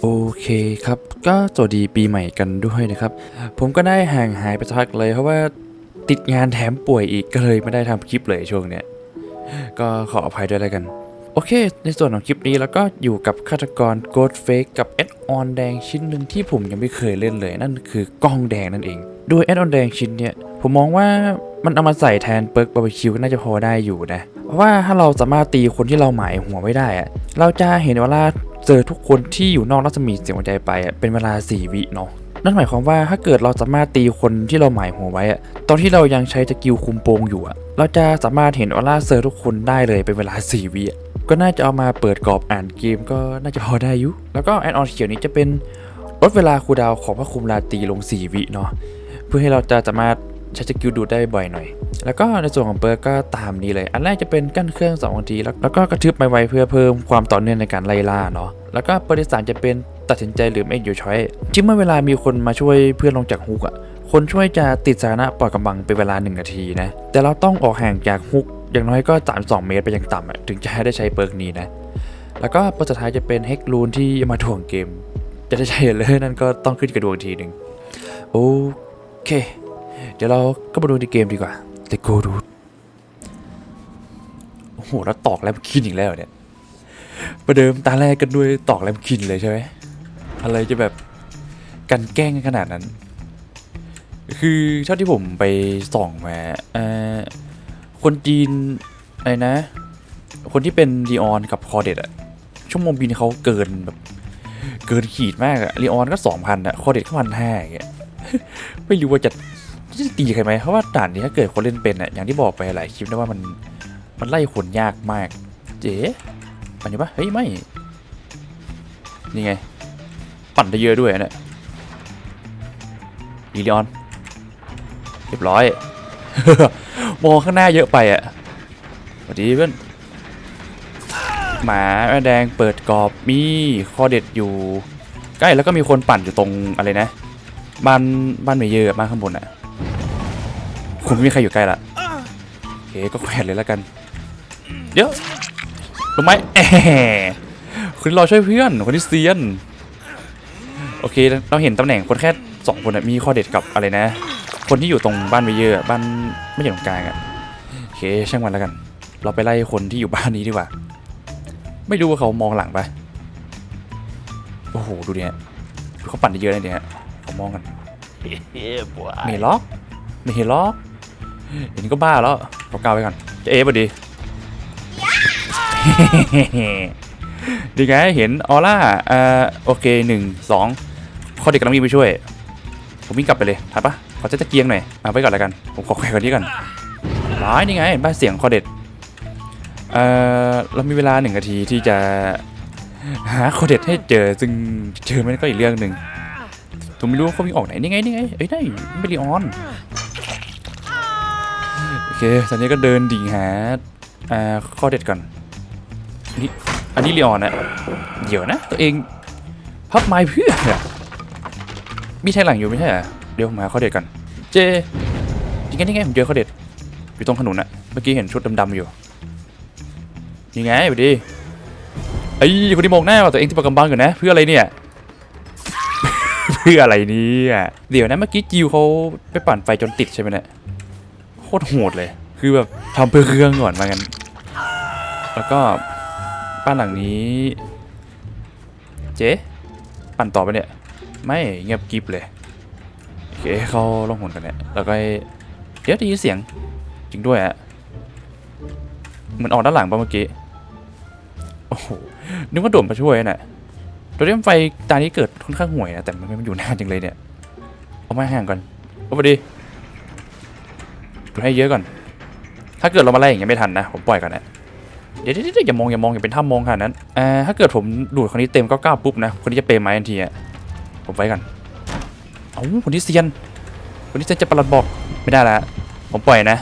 โอเคครับ ก็สวัสดีปีใหม่กันด้วยนะครับ ผมก็ได้ห่างหายไปสักพักเลยเพราะว่าติดงานแถมป่วยอีกก็เลยไม่ได้ทำคลิปเลยช่วงเนี้ยก็ขออภัยด้วยแล้วกัน โอเค ในส่วนของคลิปนี้แล้วก็อยู่กับฆาตกร Ghost Fake กับแอดออนแดงชิ้นหนึ่งที่ผมยังไม่เคยเล่นเลย นั่นคือกล้องแดงนั่นเอง โดยแอดออนแดงชิ้นเนี่ยผมมองว่ามันเอามาใส่แทนเปิร์กบาร์บีคิวน่าจะพอได้อยู่นะ ว่าถ้าเราสามารถตีคนที่เราหมายหัวไว้ได้อะเราจะเห็นเวลาเจอทุกคนที่อยู่นอกรัศมีเสียงหัวใจไปเป็นเวลา 4 วิเนาะนั่นหมายความว่าถ้าเกิดเราสามารถตีคนที่เราหมายหัวไว้อะตอนที่เรายังใช้สกิลคุมโปงอยู่อะเราจะสามารถเห็นออร่าเซอร์ทุกคนได้เลยเป็นเวลา 4 วิก็น่าจะเอามาเปิดกรอบอ่านเกมก็น่าจะพอได้อยุแล้วก็แอดออนเขียวนี้จะเป็นลดเวลาคูดาวของพระคุมราตีลง 4 วิเนาะเพื่อให้เราจะสามารถใช้สกิลดูดได้บ่อยหน่อย แล้วก็ในส่วนของเปิร์กก็ตามนี้เลย อันแรกจะเป็นกั้นเครื่อง2นาทีแล้วแล้วก็กระทืบไวเพื่อเพิ่มความต่อเนื่องในการไล่ล่าเนาะแล้วก็เปิร์ที่สามจะเป็นตัดสินใจหรือไม่อยู่ช้อยที่เมื่อเวลามีคนมาช่วยเพื่อนลงจากฮุกอะคนช่วยจะติดสถานะปล่อยกำบังเป็นเวลา 1 นาทีนะแต่เราต้องออกห่างจากฮุกอย่างน้อยก็ 32 เมตรไปยังต่ำอะถึงจะได้ใช้เปิร์กนี้นะแล้วก็เปิร์สุดท้ายจะเป็นเฮกลูนที่มาถ่วงเกม จะได้ใช้เลยนั่นก็ต้องขึ้นกับดวงอีกทีหนึ่งโอเค เดี๋ยวเราก็มาดูในเกมดีกว่า Let's go dude โอ้โหแล้วตอกแลมคินอีกแล้วเนี่ยประเดิมตาแรกกันด้วยตอกแลมคินเลยใช่ไหมอะไรจะแบบกันแกล้งขนาดนั้น คือเท่าที่ผมไปส่องมาคนจีนอะไรนะ คนที่เป็นรีออนกับคอเดตอะชั่วโมงบินเขาเกินแบบเกินขีดมากอะรีออนก็สองพันอะคอเดตก็พันห้าอย่างเงี้ยไม่รู้ว่าจะ จะตีใครไหมเพราะว่าด่านนี้ถ้าเกิดคนเล่นเป็นอะอย่างที่บอกไปหลายคลิปนะว่ามันมันไล่คนยากมาก เจ๊ปั่นอยู่ปะเฮ้ยไม่นี่ไง ปั่นได้เยอะด้วยเนี่ยอีเลออนเรียบร้อยมองข้างหน้าเยอะไปอะสวัสดีเพื่อนหมาแดงเปิดกรอบมีคอเด็ดอยู่ ใกล้แล้วก็มีคนปั่นอยู่ตรงอะไรนะบ้านบ้านเมเยอร์อะบ้านข้างบนอะ คุณไม่มีใครอยู่ใกล้ละโอเคก็แขวนเลยแล้วกัน เดี๋ยวลงไหมแอะคุณรอช่วยเพื่อนคนที่เซียน โอเค เราเห็นตำแหน่งคนแค่สองคนอะมีข้อเด็ดกับอะไรนะ คนที่อยู่ตรงบ้านเมเยอร์อะบ้านไม่ใช่ตรงกลางอะโอเคช่างมันแล้วกัน เราไปไล่คนที่อยู่บ้านนี้ดีกว่า ไม่รู้ว่าเขามองหลังปะโอ้โหดูเนี่ยดูเขาปั่นได้เยอะเลยเนี่ยเขามองกัน Yeah, boy. ไม่เห็นล็อกไม่เห็นล็อก เห็นก็บ้าแล้วเอากาวไว้ก่อนจะเอฟพอดีดีไงเห็นออร่าอ่าโอเคหนึ่งสองข้อเด็กกำลังวิ่งไปช่วย ผมวิ่งกลับไปเลยทันปะขอจ๊ตะเกียงหน่อยเอาไว้ก่อนแล้วกัน ผมขอแขวนก่อนนี้ก่อนร้ายนี่ไงบ้าเสียงคอเด็ดเอ่อเรามีเวลาหนึ่งนาทีที่จะหาคอเด็ดให้เจอซึ่งเจอมันก็อีกเรื่องหนึ่งผมไม่รู้ว่าเขาวิ่งออกไหนนี่ไงนี่ไงเอ้ยได้ไม่รีออน เค ตอนนี้ก็เดินดิ่งหาอ่าข้อเด็ดก่อน นี่อันนี้รีออนอะเดี๋ยวนะ ตัวเองพับไม้เพื่อมีแทงหลังอยู่ไม่ใช่เหรอเดี๋ยวผมหาข้อเด็ดก่อน เจนี่ไงนี่ไงผมเจอข้อเด็ดอยู่ตรงขนุนอะเมื่อกี้เห็นชุดดำๆอยู่นี่ไงไปดิไอ้คนที่มองหน้าตัวเองที่ปากกำบังอยู่นะเพื่ออะไรเนี่ยเพื่ออะไรเนี่ยเดี๋ยวนะเมื่อกี้จิวเขาไปปั่นไฟจนติดใช่ไหมเนี่ย โคตรโหดเลย คือแบบทำเพื่อเครื่องก่อนมากัน แล้วก็บ้านหลังนี้ เจ๊ปั่นต่อไปเนี่ย ไม่เงียบกิบเลยโอเคเขาลงหนกันเนี่ยแล้วก็ไอ้เดี๋ยวได้ยินเสียงจริงด้วยอะเหมือนออกด้านหลังปะเมื่อกี้โอ้โหนึกว่าโดดมาช่วยน่ะตัวเล่มไฟตานี้เกิดค่อนข้างห่วยนะแต่มันไมันอยู่นานจังเลยเนี่ย เอามาห่างก่อนโอ้พอดี ดูให้เยอะก่อน ถ้าเกิดเรามาไล่อย่างเงี้ยไม่ทันนะ ผมปล่อยก่อนนะเดี๋ยวเดี๋ยวอย่ามองอย่ามองอย่าเป็นถ้ามองขนาดนั้นอ่าถ้าเกิดผมดูดคนนี้เต็มก็ก้าปุ๊บนะคนนี้จะเปย์ไม้ทันทีอะผมไว้กันเอาคนที่เซียนคนที่เซียนจะประหลัดบอกไม่ได้ละผมปล่อยนะ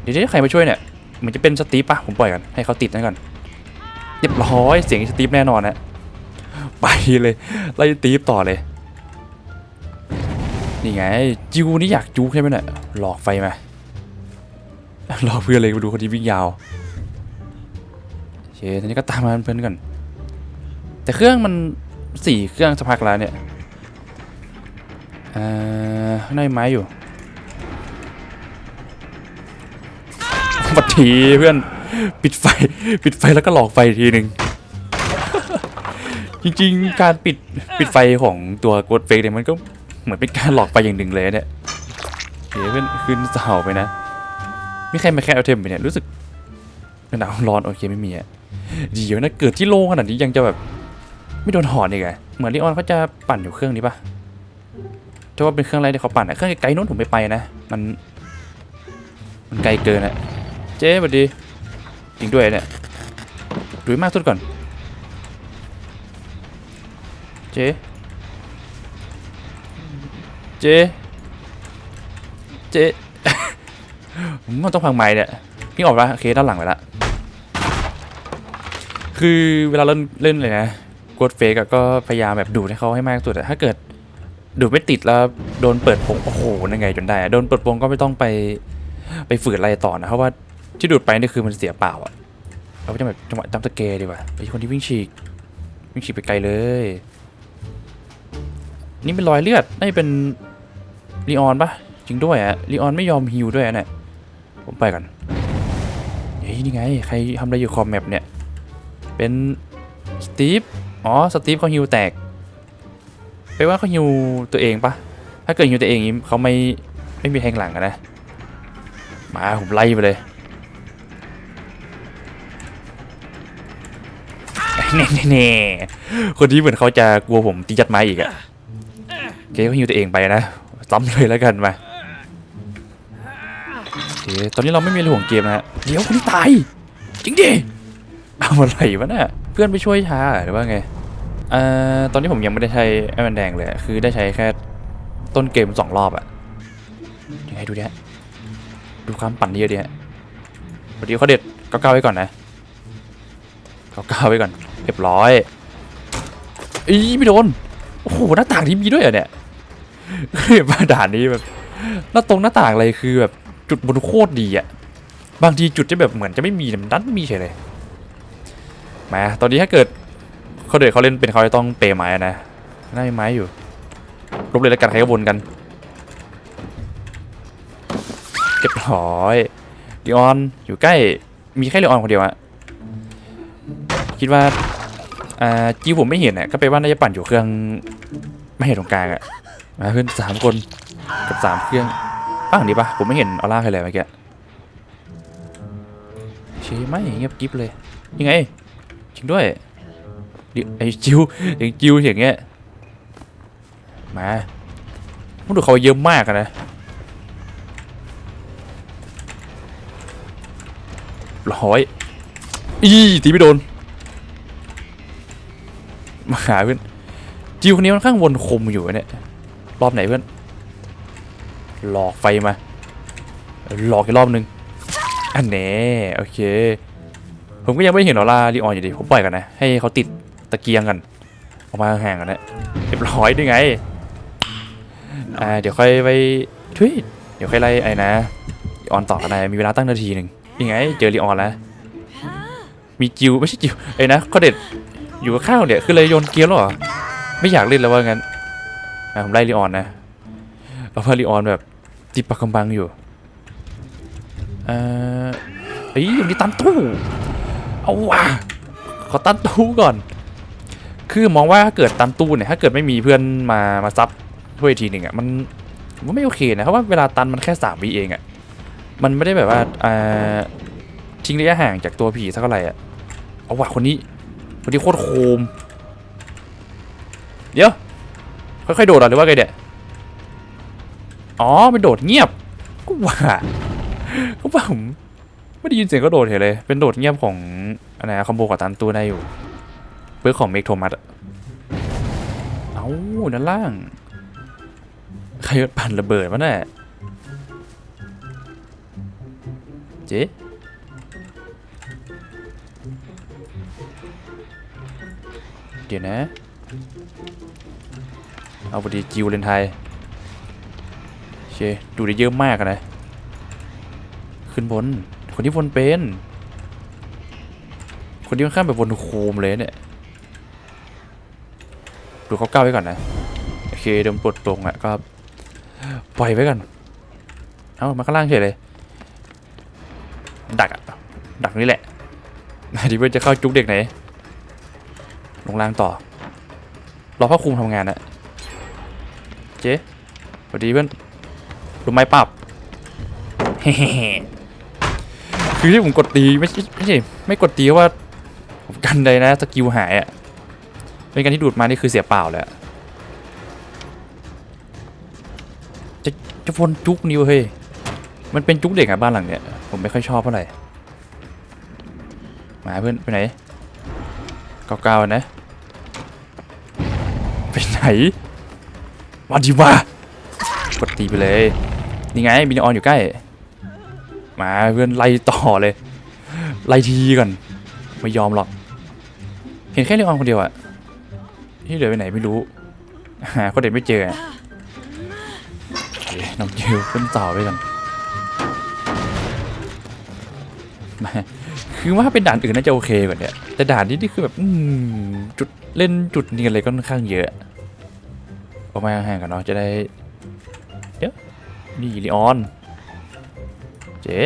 เดี๋ยวใครมาช่วยเนี่ยมือนจะเป็นสตีปะผมปล่อยกันให้เขาติดนั่นก่อนเรียบร้อยเสียงสตีฟแน่นอนนะไปเลยไล่ตีฟต่อเลยนี่ไงจิวนี่อยากจูใช่ไหมเนี่ยหลอกไฟมา หลอเพื่อนเลยมาดูคนที่วิ่งยาวโอเคทีนี้ก็ตามมาเพื่อนก่อนแต่เครื่องมันสี่เครื่องสักพักแล้วเนี่ยอ่าข้างในไม้อยู่บัดทีเพื่อนปิดไฟปิดไฟแล้วก็หลอกไฟทีหนึ่งจริงๆ การปิดปิดไฟของตัวกดเฟกเนี่ยมันก็เหมือนเป็นการหลอกไฟอย่างหนึ่งเลยเนี่ยโอเคเพื่อนขึ้นเสาไปนะ มีใครมาแค่เอาเทมไปเนี่ย รู้สึกหนาวร้อนโอเคไม่มีอะเดี๋ยวนะเกิดที่โล่งขนาดนี้ยังจะแบบ ไม่โดนหอนอีกไงเหมือนลีออนเขาจะปั่นอยู่เครื่องนี้ปะถ้าว่าเป็นเครื่องอะไรที่เขาปั่นอะเครื่องไกลๆนู้นผมไม่ไปนะ มัน มันไกลเกินอะเจ๊สวัสดีจริงด้วยเนี่ยดูมากสุดก่อน เจ๊เจ๊เจ๊ มว่าต้องพังไม้เนี่ยพี่ออกแล้วโอเคด้านหลังไปละคือเวลาเล่นเล่นเลยนะกดเฟกก็พยายามแบบดูดให้เขาให้มากที่สุดอะถ้าเกิดดูดไม่ติดแล้วโดนเปิดโปงโอ้โหยังไงจนได้โดนเปิดโปงก็ไม่ต้องไปไปฝืนอะไรต่อนะเพราะว่าที่ดูดไปนี่คือมันเสียเปล่าอะเราก็จะแบบจังหวะจำสเกดีกว่าไอคนที่วิ่งฉีกวิ่งฉีกไปไกลเลย นี่เป็นรอยเลือดนี่เป็นลีออนปะจริงด้วยอะลีออนไม่ยอมฮิวด้วยอะเนี่ย ผมไปก่อนเฮ้ยนี่ไง ใครทำอะไรอยู่คอมแมปเนี่ย เป็นสตีฟ อ๋อ สตีฟเขาฮิวแตกแปลว่าเขาฮิวตัวเองปะถ้าเกิดฮิวตัวเองเขาไม่ไม่มีแทงหลังอะนะ มาผมไล่ไปเลยเน่เน่คนที่เหมือนเขาจะกลัวผมตีจัดไม้อีกอะเก๋ก็ฮิวตัวเองไปนะซ้ำเลยแล้วกันมา ตอนนี้เราไม่มีเรื่องของเกมนะฮะเดี๋ยวคนที่ตายจริงดิเอาอะไรวะเนี่ยเพื่อนไปช่วยช้าหรือว่าไงเอ่อตอนนี้ผมยังไม่ได้ใช้ไอ้แมนแดงเลยอะคือได้ใช้แค่ต้นเกมสองรอบอะยังไงดูดิฮะดูความปั่นเยอะดิฮะเดี๋ยวเขาเด็ดเก้าเก้าไว้ก่อนนะเก้าเก้าไว้ก่อนเรียบร้อยอีไม่โดนโอ้โหหน้าต่างที่มีด้วยเหรอเนี่ยเห็นมาด่านนี้แบบหน้าตรงหน้าต่างอะไรคือแบบ จุดบนโคตรดีอะบางทีจุดจะแบบเหมือนจะไม่มีมันดันมีเฉยเลยมาตอนนี้ถ้าเกิดเขาเดือดเขาเล่นเป็นเขาจะต้องเปย์ไม้อะนะน่าไม้อยู่รบเลยแล้วกันใครก็วนกันเรียบร้อยลีออนอยู่ใกล้มีแค่ลีออนคนเดียวอะคิดว่าอ่าจิวผมไม่เห็นอะก็ไปว่าน่าจะปั่นอยู่เครื่องไม่เห็นตรงกลางอะมาเพื่อนสามคนกับสามเครื่อง ป้างนี้ปะผมไม่เห็นออร่าใครเลยเมื่อกี้เชี่ยไม่เงียบกิ๊บเลยยังไงจริงด้วยดิไอ้จิวอย่างจิวอย่างเงี้ยมามันดูเขาเยอะมากอะนะร้อยอีตีไม่โดน มาหาเพื่อนจิวคนนี้มันข้างวนคมอยู่เนี่ยรอบไหนเพื่อน หลอกไฟมา หลอกอีกรอบนึง อันแน่โอเค ผมก็ยังไม่เห็นออร่าลีออนอยู่ดี ผมปล่อยกันนะ ให้เขาติดตะเกียงกัน ออกมาห่างกันนะเรียบร้อยด้วยไง อ่า เดี๋ยวค่อยไปทุยเดี๋ยวค่อยไล่ไอ้นะลีออนต่อกันนะมีเวลาตั้งนาทีหนึ่งยังไง เจอลีออนแล้ว มีจิวไม่ใช่จิวไอ้นะเขาเด็ดอยู่กับข้าวเนี่ยคือเลยโยนเกียร์แล้วหรอ ไม่อยากเล่นแล้วว่างั้นผมไล่ลีออนนะ อาว่าลีออนแบบติดปากกำบังอยู่เอ่อเฮ้ยอยู่นี่ตันตู้เอาว่ะขอตันตู้ก่อน คือมองว่าถ้าเกิดตันตู้เนี่ยถ้าเกิดไม่มีเพื่อนมามาซับช่วยทีหนึ่งอะมันมว่าไม่โอเคนะเพราะว่าเวลาตันมันแค่สามวิเองอะมันไม่ได้แบบว่าอ่าทิ้งระยะห่างจากตัวผีสักเท่าไหร่อะเอาว่ะคนนี้คนนี้โคตรโคม เดี๋ยวค่อยๆโดดหรอหรือว่าไงเนี่ย อ๋อเป็นโดดเงียบก็ว่าก็ว่าผมไม่ได้ยินเสียงก็โดดเฉยเลย เป็นโดดเงียบของอะไรนะคอมโบกับตันตัวได้อยู่เพื่อของเมกโทมัสเอาด้านล่าง ใครปั่นระเบิดวะเนี่ยเจ๊เดี๋ยวนะ เอาพอดีจิวเลนไทย เชดูได้เยอะมากนะ ขึ้นบน คนที่บนเป็น คนที่มันข้ามแบบบนโคมเลยเนี่ย ดูเขาก้าวไว้ก่อนนะ โอเคเดิมปลดตรงอะก็ปล่อยไว้ก่อน เอ้ามาข้างล่างเฉยเลย ดักอะดักนี่แหละดีเพื่อนจะเข้าจุกเด็กไหน ลงล่างต่อ รอพ่อคุมทำงานนะเจ๊สวัสดีเพื่อน รู้ไหมปับเฮ้คือที่ผมกดตีไม่ใช่ไม่ใช่ไม่กดตีเพราะว่าผมกันเลยนะสกิลหายอะเป็นการที่ดูดมานี่คือเสียเปล่าเลยอะจะจะวนจุกนิ้วเฮ้ยมันเป็นจุกเด็กอะบ้านหลังเนี้ยผมไม่ค่อยชอบเท่าไหร่มาเพื่อนไปไหนเก่าๆนะไปไหนมาดีว่ากดตีไปเลย นี่ไงมินออนอยู่ใกล้ มาเพื่อนไล่ต่อเลย ไล่ทีก่อน ไม่ยอมหรอก เห็นแค่เลออนคนเดียวอะที่เหลือไปไหนไม่รู้หาคนเด็ดไม่เจออะโอเคน้องจิวขึ้นต่อไปกันมาคือว่าเป็นด่านอื่นน่าจะโอเคกว่าเนี้ยแต่ด่านนี้นี่คือแบบจุดเล่นจุดนี้อะไรก็ค่อนข้างเยอะออกมาห่างกันเนาะจะได้ นี่ลีออน เจ๊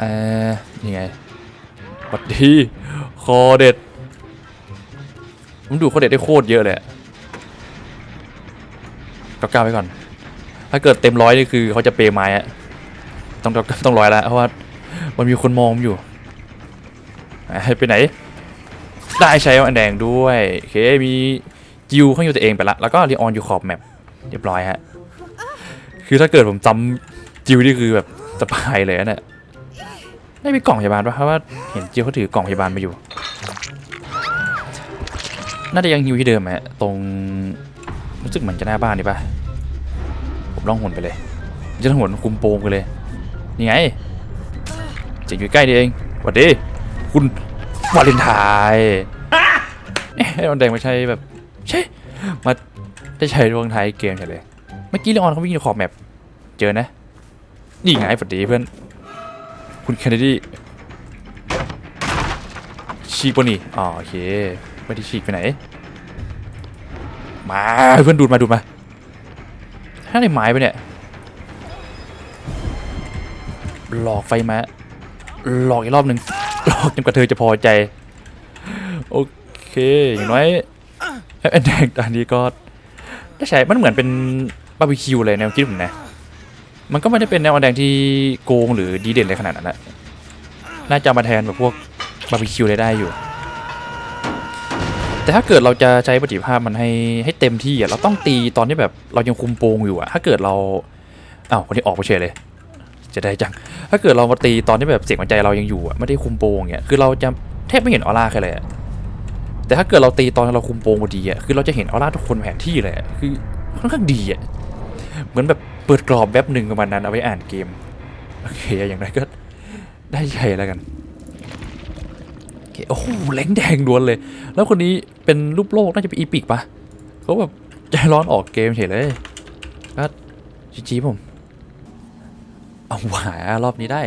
เออนี่ไงสวัสดีคอเด็ดผมดูคอเด็ดได้โคตรเยอะเลยอะก็ก้าไว้ก่อน ถ้าเกิดเต็มร้อยนี่คือเขาจะเปย์ไม้อะต้องต้องต้องร้อยละเพราะว่ามันมีคนมองอยู่อะไปไหน ได้ใช้อันแดงด้วยโอเคมีจิวข้างอยู่ตัวเองไปละแล้วก็รีออนอยู่ขอบแมปเรียบร้อยฮะคือถ้าเกิดผมจำจิวนี่คือแบบสบายเลยนะเนี่ยได้มีกล่องพยาบาลปะเพราะว่าเห็นจิวเขาถือกล่องพยาบาลมาอยู่ น่าจะยังฮิวที่เดิมฮะตรงรู้สึกเหมือนจะหน้าบ้านนี่ปะผมล่องหนไปเลยจะล่องหนคุมโปงไปเลยนี่ไงเจ๋งอยู่ใกล้นี่เองสวัสดีคุณ วาเลนไทน์เอ๊ะไอ้ออนแดงไม่ใช่แบบใช่มาได้ใช้ดวงไทยเกมใช่เลย เมื่อกี้เลออนเขาวิ่งอยู่ขอบแมปเจอนะ นี่ไงสวัสดีเพื่อน คุณเคนเนดีฉีกปะนี่อ๋อโอเคไม่ได้ฉีกไปไหน มาเพื่อนดูดมาดูดมาถ้าในไม้ไปเนี่ย หลอกไฟมาหลอกอีกรอบหนึ่ง หลอกจนกว่าเธอจะพอใจ โอเคอย่างน้อยไอ้แดงตอนนี้ก็ได้ใช้มันเหมือนเป็นบาร์บีคิวเลยแนวคิดผมนะ มันก็ไม่ได้เป็นแนวแดงที่โกงหรือดีเด่นเลยขนาดนั้นนะน่าจะเอมาแทนแบบพวกบาร์บีคิวเลยได้อยู่ แต่ถ้าเกิดเราจะใช้ประสิทธิภาพมันให้ให้เต็มที่อะเราต้องตีตอนที่แบบเรายังคุมโปงอยู่อะถ้าเกิดเราอ้าวคนที่ออกไปเฉยเลย จะได้จัง ถ้าเกิดเรามาตีตอนที่แบบเสียงหัวใจเรายังอยู่อะไม่ได้คุมโปงเนี่ยคือเราจะแทบไม่เห็นออร่าใครเลยอะแต่ถ้าเกิดเราตีตอนเราคุมโปงพอดีอะคือเราจะเห็นออร่าทุกคนแผนที่เลยคือค่อนข้างดีอะเหมือนแบบเปิดกรอบแวบหนึ่งประมาณนั้นเอาไว้อ่านเกมโอเคอย่างไรก็ได้ใช่แล้วกันโอเคโอ้โหแหลงแดงล้วนเลย แล้วคนนี้เป็นรูปโลกน่าจะเป็นอีพิกปะเขาแบบใจร้อนออกเกมเฉยเลยก็จีจีผม เอาหวารอบนี้ได้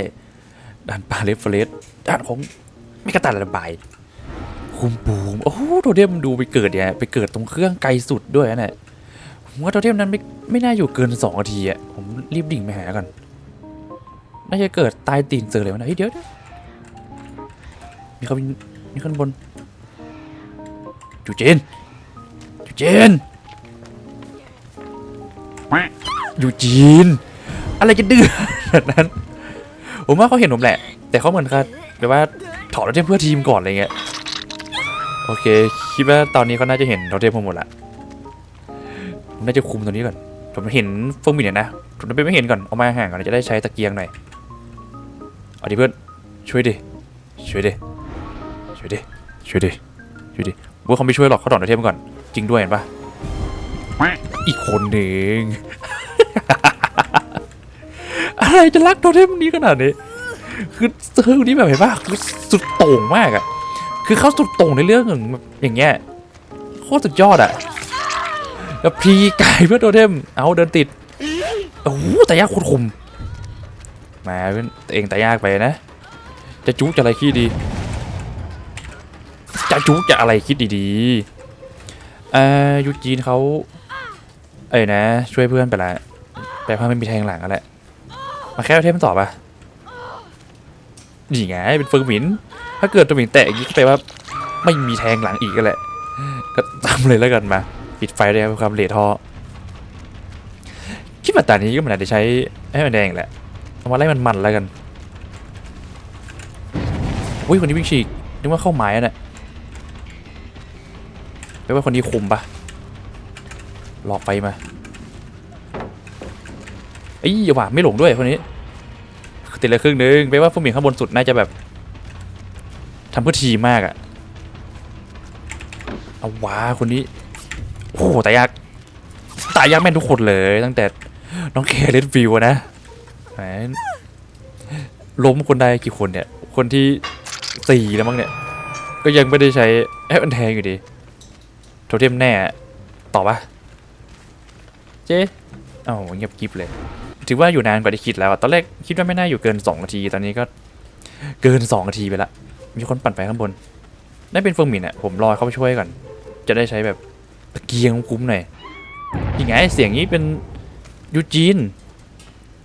ด่านปาเลฟเฟรสด่านของไม่กระตันระบายคุมปูมโอ้โหโทเทมดูไปเกิดเนี่ยไปเกิดตรงเครื่องไกลสุดด้วยนะเนี่ยผมว่าโทเทมนั้นไม่ไม่น่าอยู่เกินสองนาทีอะผมรีบดิ่งไปหากันน่าจะเกิดตายตีนเจอเลยวะนะเฮ้ยเดี๋ยวมีเขามีมีข้างบนจูเจนจูเจนอยู่จีน อะไรจะดื้อขนาดนั้น ผมว่าเขาเห็นผมแหละ แต่เขาเหมือนกับแบบว่าถอดโทเทมเพื่อทีมก่อนอะไรเงี้ย โอเค คิดว่าตอนนี้เขาน่าจะเห็นโทเทมผมหมดละผมน่าจะคุมตรงนี้ก่อน ผมเห็นเฟิงมินเนี่ยนะ ผมจะไปไม่เห็นก่อน เอามาห่างก่อนจะได้ใช้ตะเกียงหน่อย เอาดิเพื่อน ช่วยดิ ช่วยดิ ช่วยดิ ช่วยดิ ช่วยดิว่าเขาไม่ช่วยหรอกเขาถอดโทเทมก่อน จริงด้วยเห็นปะอีกคนหนึ่ง อะไรจะรักโทเทมนี้ขนาดนี้ คือเธอคนนี้แบบเห็นปะคือสุดโต่งมากอะคือเขาสุดโต่งในเรื่องอย่างเงี้ยโคตรสุดยอดอะแบบพรีกายเพื่อโทเทม เอาเดินติด โอ้โหแต่ยากโคตรคมมาเพื่อนตัวเองแต่ยากไปนะ จะจุกจะอะไรคิดดี จะจุกจะอะไรคิดดีๆเอ่อยูจีนเขาเอ้ยนะ ช่วยเพื่อนไปละแปลว่าไม่มีแทงหลังแล้วแหละ มาแค่เทพมันตอบปะนี่ไงเป็นเฟิงหมิน ถ้าเกิดตัวหมินแตะอย่างนี้ก็แปลว่า ไม่มีแทงหลังอีกก็แหละ ก็ทำเลยแล้วกันมา ปิดไฟเลยครับเพื่อความเลททอคิดว่าตอนนี้ก็มันอาจจะใช้ให้มันแดงแหละเอามาไล่มันมันแล้วกันอุ้ยคนนี้วิ่งฉีกนึกว่าเข้าไม้อะเนี่ยแปลว่าคนนี้คุมปะหลอกไปมา ไอ้ยอย่าว่าไม่หลงด้วยคนนี้ติดเลยครึ่งนึงแปลว่าผู้หมิงข้างบนสุดน่าจะแบบทำเพื่อทีมากอะเอาว้าคนนี้โอ้โหตายยากตายยากแม่นทุกคนเลยตั้งแต่น้องเคเลนฟิวนะแหมล้มคนได้กี่คนเนี่ย คนที่สี่แล้วมั้งเนี่ย ก็ยังไม่ได้ใช้แอปอันแทงอยู่ดีโทเทมแน่ ต่อปะเจ๊เอ้าเงียบกิบเลย ถือว่าอยู่นานกว่าที่คิดแล้วตอนแรกคิดว่าไม่น่าอยู่เกิน2นาทีตอนนี้ก็เกิน2นาทีไปละมีคนปั่นไปข้างบนนั่นเป็นเฟิร์มหมินอะผมรอเขาไปช่วยก่อนจะได้ใช้แบบตะเกียงคุ้มหน่อยยังไงเสียงนี้เป็นยูจีน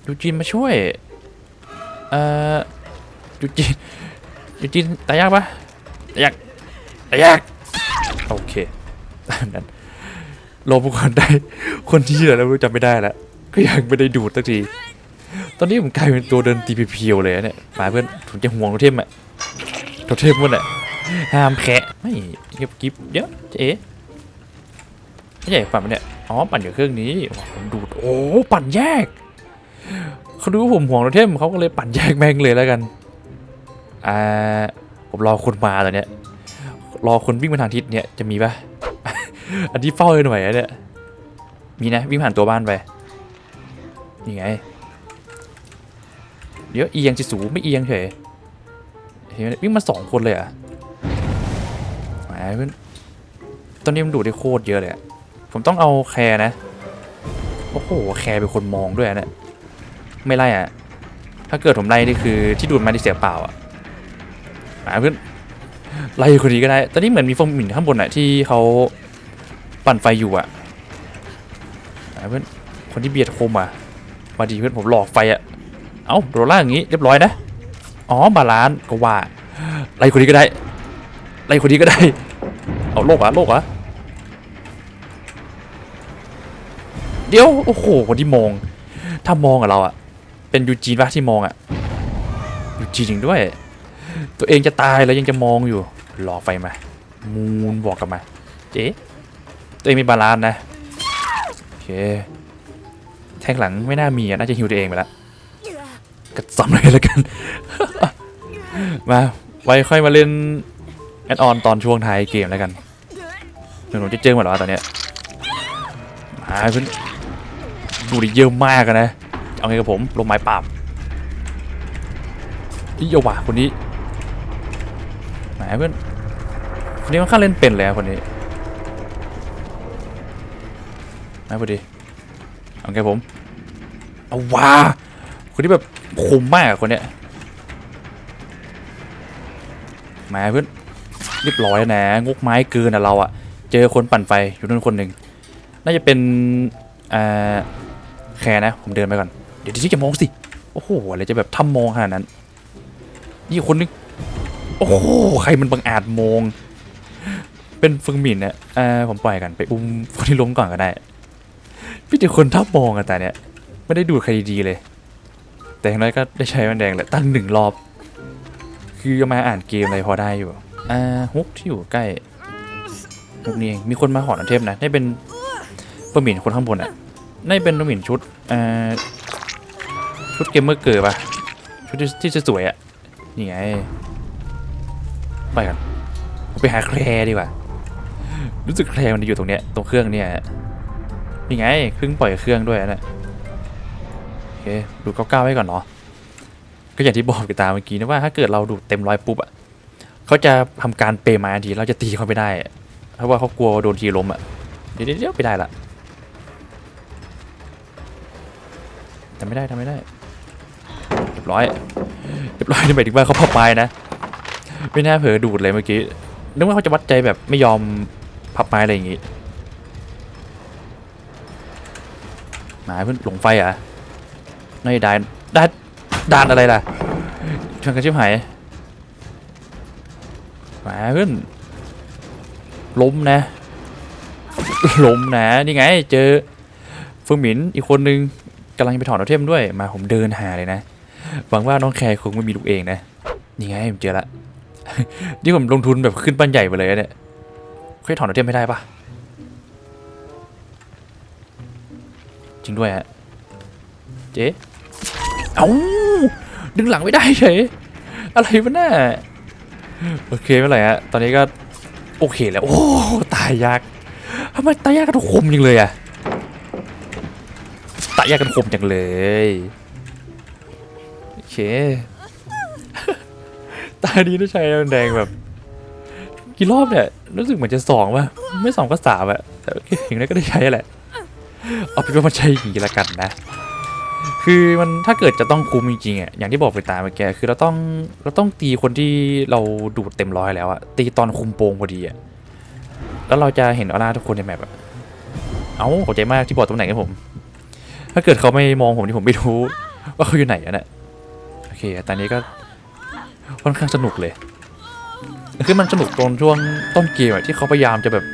ยูจีนมาช่วยเอ่อยูจีนยูจีนตายยากปะตายยากตายยากโอเคตามนั้นลมก่อนได้คนที่เหลือแล้วจำไม่ได้แล้ว ก็ยังไม่ได้ดูดสักที ตอนนี้ผมกลายเป็นตัวเดินตีเพียวๆเลยเนี่ยมาเพื่อนผมจะห่วงโทเทมอะโทเทมมันอะห้ามแคะไม่เงียบกิ๊บเดี๋ยวเจ๊ไม่ใช่ปั่นเนี่ยอ๋อปั่นอยู่เครื่องนี้ผมดูดโอ้ปั่นแยกเขาดูว่าผมห่วงโทเทมเขาก็เลยปั่นแยกแม่งเลยแล้วกันอ่าผมรอคนมาตอนเนี้ยรอคนวิ่งมาทางทิศเนี่ยจะมีปะอันที่เฝ้าเลยหน่อยอะเนี่ยมีนะวิ่งผ่านตัวบ้านไป นี่ไง เดี๋ยวเอียงจิสูไม่เอียงเฉยเห็นไหมวิ่งมาสองคนเลยอะแหมเพื่อนตอนนี้มันดูดได้โคตรเยอะเลยผมต้องเอาแคร์นะ โอ้โห แคร์เป็นคนมองด้วยอะเนี่ยไม่ไล่อะ ถ้าเกิดผมไล่นี่คือที่ดูดมาที่เสียเปล่าอะแหมเพื่อนไล่คนนี้ก็ได้ ตอนนี้เหมือนมีฟมหมิ่นข้างบนอะที่เขาปั่นไฟอยู่อะแหมเพื่อนคนที่เบียดคมอะ มาดีเพื่อนผมหลอกไฟอะเอ้าโดนล่างอย่างงี้เรียบร้อยนะ อ๋อบาลานก็ว่าไล่คนนี้ก็ได้ไล่คนนี้ก็ได้ เอาโลกเหรอะโลกเหรอะเดี๋ยวโอ้โหคนที่มอง ถ้ามองกับเราอะเป็นยูจีนปะที่มองอะยูจีนจริงด้วย ตัวเองจะตายแล้วยังจะมองอยู่รอกไฟมา มูนบอกกลับมา เจ๊ตัวเองมีบาลานนะโอเค แทงหลังไม่น่ามีอะน่าจะฮิวตัวเองไปล้วก็สำเลยแล้วกัน มา ไว้ค่อยมาเล่นแอดออนตอนช่วงท้ายเกมแล้วกันหนูจะเจอหมดแล้วตอนเนี้ยมาเพื่อนดูดิเยอะมากอะนะ เอาไงกับผม ลงไม้ปราบนี่เยว่ะคนนี้มาเพื่อนคนนี้มันข้างเล่นเป็นเลยอะคนนี้มาพอดี โอเคผมเอาว้าคนที่แบบคมมากคนเนี้ยมาเพื่อนเรียบร้อยแล้วนะงกไม้เกินอะเราอะเจอคนปั่นไฟอยู่นู่นคนหนึ่งน่าจะเป็นอ่าแคร์นะผมเดินไปก่อนเดี๋ยวที่จะมองสิโอ้โหอะไรจะแบบทำมองขนาดนั้นนี่คนนึงโอ้โหใครมันบังอาจมอง เป็นฟึงหมินเนี่ยอ่าผมปล่อยกันไปอุ้มคนที่ล้มก่อนก็ได้ พี่แต่คนทับมองอะแต่เนี่ยไม่ได้ดูใครดีๆเลย แต่อย่างน้อยก็ได้ใช้มันแดงแหละตั้งหนึ่งรอบ คือมาอ่านเกมอะไรพอได้อยู่อ่าฮุกที่อยู่ใกล้ฮุกนี้เองมีคนมาหอนอันเทพนะได้เป็นบะหมี่คนข้างบนอะได้เป็นบะหมี่ชุดอ่าชุดเกมเมอร์เกิร์ปะชุดที่ที่สวยอะนี่ไงไปกันไปหาแคร์ดีกว่ารู้สึกแคร์มันอยู่ตรงเนี้ยตรงเครื่องเนี่ย นี่ไงเพิ่งปล่อยเครื่องด้วยนะโอเคดูเก้าๆไว้ก่อนเนาะก็อย่างที่บอกไปตามเมื่อกี้นะว่าถ้าเกิดเราดูดเต็มร้อยปุ๊บอะเขาจะทำการเปย์มาทันทีเราจะตีเขาไม่ได้ เพราะว่าเขากลัวโดนทีล้มอะเดี๋ยวเดี๋ยวไปได้ละทำไม่ได้ทำไม่ได้เรียบร้อยเรียบร้อยนี่หมายถึงว่าเขาพับไม้นะไม่น่าเผลอดูดเลยเมื่อกี้นึกว่าเขาจะวัดใจแบบไม่ยอมพับไม้อะไรอย่างงี้ หมาเพื่อนหลงไฟเหรอะนายดานดานดานอะไรล่ะชวนกันชิบหายหมาเพื่อนล้มนะล้มนะนี่ไง เจอเฟิงหมินอีกคนนึงกำลังจะไปถอนเอาเทมด้วยมาผมเดินหาเลยนะหวังว่าน้องแคร์คงไม่มีลูกเองนะนี่ไงผมเจอละนี่ผมลงทุนแบบขึ้นปั้นใหญ่ไปเลยเนี่ยค่อยถอนเอาเทมไม่ได้ปะ จริงด้วยฮะ เจ๊เอาดึงหลังไม่ได้เฉยอะไรวะน่าโอเคไม่ไรฮะ ตอนนี้ก็โอเคแล้ว โอ้ตายยากทำไมตายยากกันทุกคมจังเลยอะตายยากกันคมจังเลยโอเคตาดีนะชัยแดงแบบกี่รอบเนี่ยรู้สึกเหมือนจะสองป่ะไม่สองก็สามอะแต่โอเคอย่างนั้นก็ได้ใช้แหละ เอาเป็นว่ามันใช้อย่างนี้ละกันนะ คือมันถ้าเกิดจะต้องคุมจริงๆอะอย่างที่บอกไปตามเมื่อกี้คือเราต้องเราต้องตีคนที่เราดูดเต็มร้อยแล้วอะตีตอนคุมโปงพอดีอะแล้วเราจะเห็นออร่าทุกคนในแมปอะเอาขอบใจมากที่บอกตำแหน่งให้ผม ถ้าเกิดเขาไม่มองผมที่ผมไม่รู้ว่าเขาอยู่ไหนอะเนี่ยโอเคตอนนี้ก็ค่อนข้างสนุกเลยคือมันสนุกตรงช่วงต้นเกมอะที่เขาพยายามจะแบบ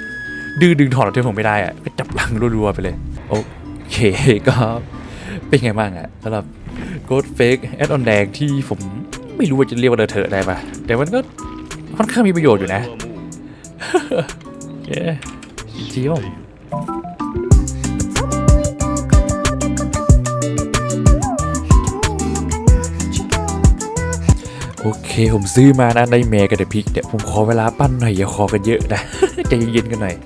ดื้อดึงถอดเราเทียผมไม่ได้อะก็จับหลังรัวๆไปเลย โอเคก็เป็นไงบ้างอะสำหรับ Ghost Fake Add on แดงที่ผมไม่รู้ว่าจะเรียกว่าเดอเถอะได้ปะแต่มันก็ค่อนข้างมีประโยชน์อยู่นะเย้จริงโอเคผมซื้อมานะในเมกับเดพิกเนี่ยผมขอเวลาปั้นหน่อยอย่าขอกันเยอะนะใจเย็นๆกันหน่อย